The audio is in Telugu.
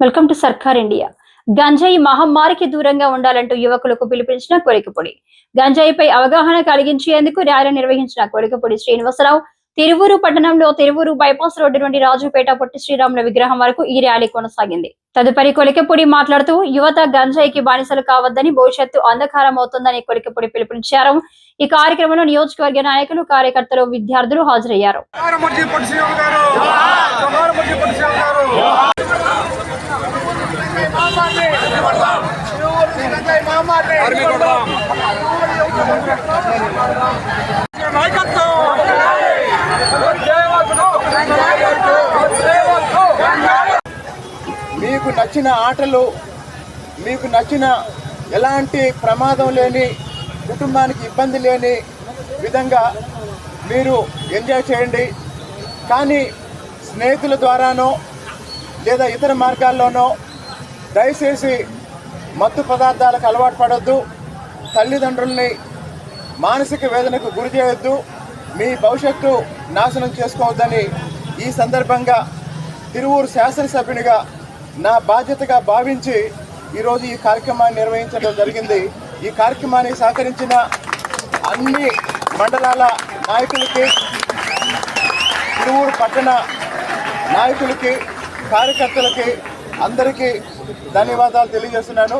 వెల్కమ్ టు సర్కార్ ఇండియా. గంజాయి మహమ్మారికి దూరంగా ఉండాలంటూ యువకులకు పిలుపునిచ్చిన కొలికపొడి గంజాయిపై అవగాహన కలిగించేందుకు ర్యాలీ నిర్వహించిన కొలికపొడి శ్రీనివాసరావు తిరువూరు పట్టణంలో తిరువూరు బైపాస్ రోడ్డు నుండి రాజుపేట పొట్టి శ్రీరాముల విగ్రహం వరకు ఈ ర్యాలీ కొనసాగింది. తదుపరి కొలికపొడి మాట్లాడుతూ యువత గంజాయికి బానిసలు కావద్దని భవిష్యత్తు అంధకారం అవుతుందని కొలికపొడి పిలుపునిచ్చారు. ఈ కార్యక్రమంలో నియోజకవర్గ నాయకులు కార్యకర్తలు విద్యార్థులు హాజరయ్యారు జోహారముజీ పొట్టి శ్రీరామ్ గారు జోహారముజీ పొట్టి శ్రీరామ్ గారు నాయకత్వం మీకు నచ్చిన ఆటలు మీకు నచ్చిన ఎలాంటి ప్రమాదం లేని కుటుంబానికి ఇబ్బంది లేని విధంగా మీరు ఎంజాయ్ చేయండి. కానీ స్నేహితుల ద్వారానో లేదా ఇతర మార్గాల్లోనో దయచేసి మత్తు పదార్థాలకు అలవాటు పడొద్దు. తల్లిదండ్రుల్ని మానసిక వేదనకు గురి చేయొద్దు. మీ భవిష్యత్తు నాశనం చేసుకోవద్దని ఈ సందర్భంగా తిరువూరు శాసనసభ్యునిగా నా బాధ్యతగా భావించి ఈరోజు ఈ కార్యక్రమాన్ని నిర్వహించడం జరిగింది. ఈ కార్యక్రమానికి సహకరించిన అన్ని మండలాల నాయకులకి తిరువూరు పట్టణ నాయకులకి కార్యకర్తలకి అందరికీ ధన్యవాదాలు తెలియజేస్తున్నాను.